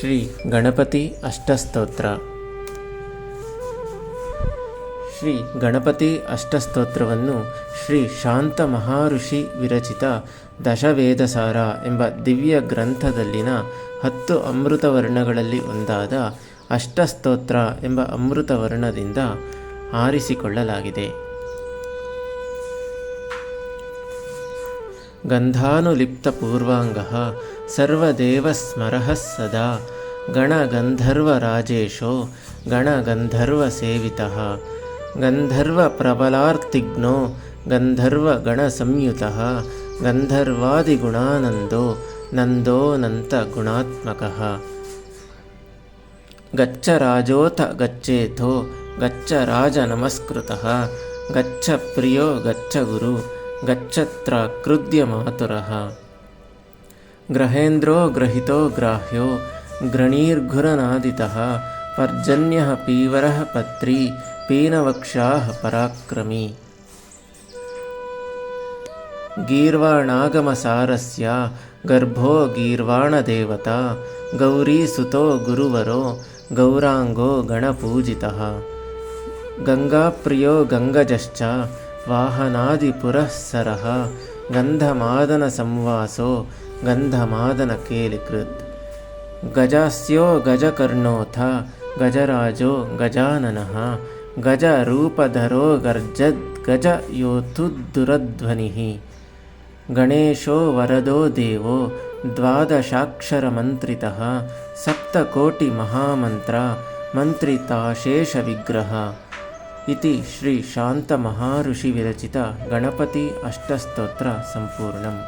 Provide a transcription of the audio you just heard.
ಶ್ರೀ ಗಣಪತಿ ಅಷ್ಟಸ್ತೋತ್ರ. ಶ್ರೀ ಗಣಪತಿ ಅಷ್ಟಸ್ತೋತ್ರವನ್ನು ಶ್ರೀ ಶಾಂತ ಮಹಾಋಷಿ ವಿರಚಿತ ದಶವೇದಸಾರ ಎಂಬ ದಿವ್ಯ ಗ್ರಂಥದಲ್ಲಿನ ಹತ್ತು ಅಮೃತವರ್ಣಗಳಲ್ಲಿ ಒಂದಾದ ಅಷ್ಟಸ್ತೋತ್ರ ಎಂಬ ಅಮೃತ ವರ್ಣದಿಂದ ಆರಿಸಿಕೊಳ್ಳಲಾಗಿದೆ. गन्धानुलिप्तपूर्वाङ्गः सर्वदेवस्मरः सदा। गणगन्धर्वराजेशो गणगन्धर्वसेवितः। गन्धर्वप्रबलार्तिघ्नो गन्धर्वगणसंयुतः। गन्धर्वादिगुणानन्दो नन्दोऽनन्तगुणात्मकः। गच्छ राजोऽथ गच्छेथो गच्छ राजनमस्कृतः गच्छ प्रियो गच्छ गुरु गच्छत्राकृद्य मातुरः ग्रहेन्द्रो ग्रहितो ग्राह्यो ग्रणीर्घुरनादितः पर्जन्यः पीवरः पत्री पीनवक्षाः पराक्रमी। गीर्वाणागमसारस्य गर्भो गीर्वाणदेवता गौरीसुतो गुरुवरो गौराङ्गो गणपूजितः। गङ्गाप्रियो गङ्गजश्च वाहनादिपुरःसरः। गन्धमादनसंवासो गन्धमादनकेलिकृत्। गजास्यो गजकर्णोऽथ गजराजो गजाननः। गजरूपधरो गर्जद्गजयोतुद्दुरध्वनिः गणेशो वरदो देवो द्वादशाक्षरमन्त्रितः। सप्तकोटिमहामन्त्र मन्त्रिताशेषविग्रह इति श्रीशान्तमहाऋषिविरचित गणपति अष्टस्तोत्र सम्पूर्णम्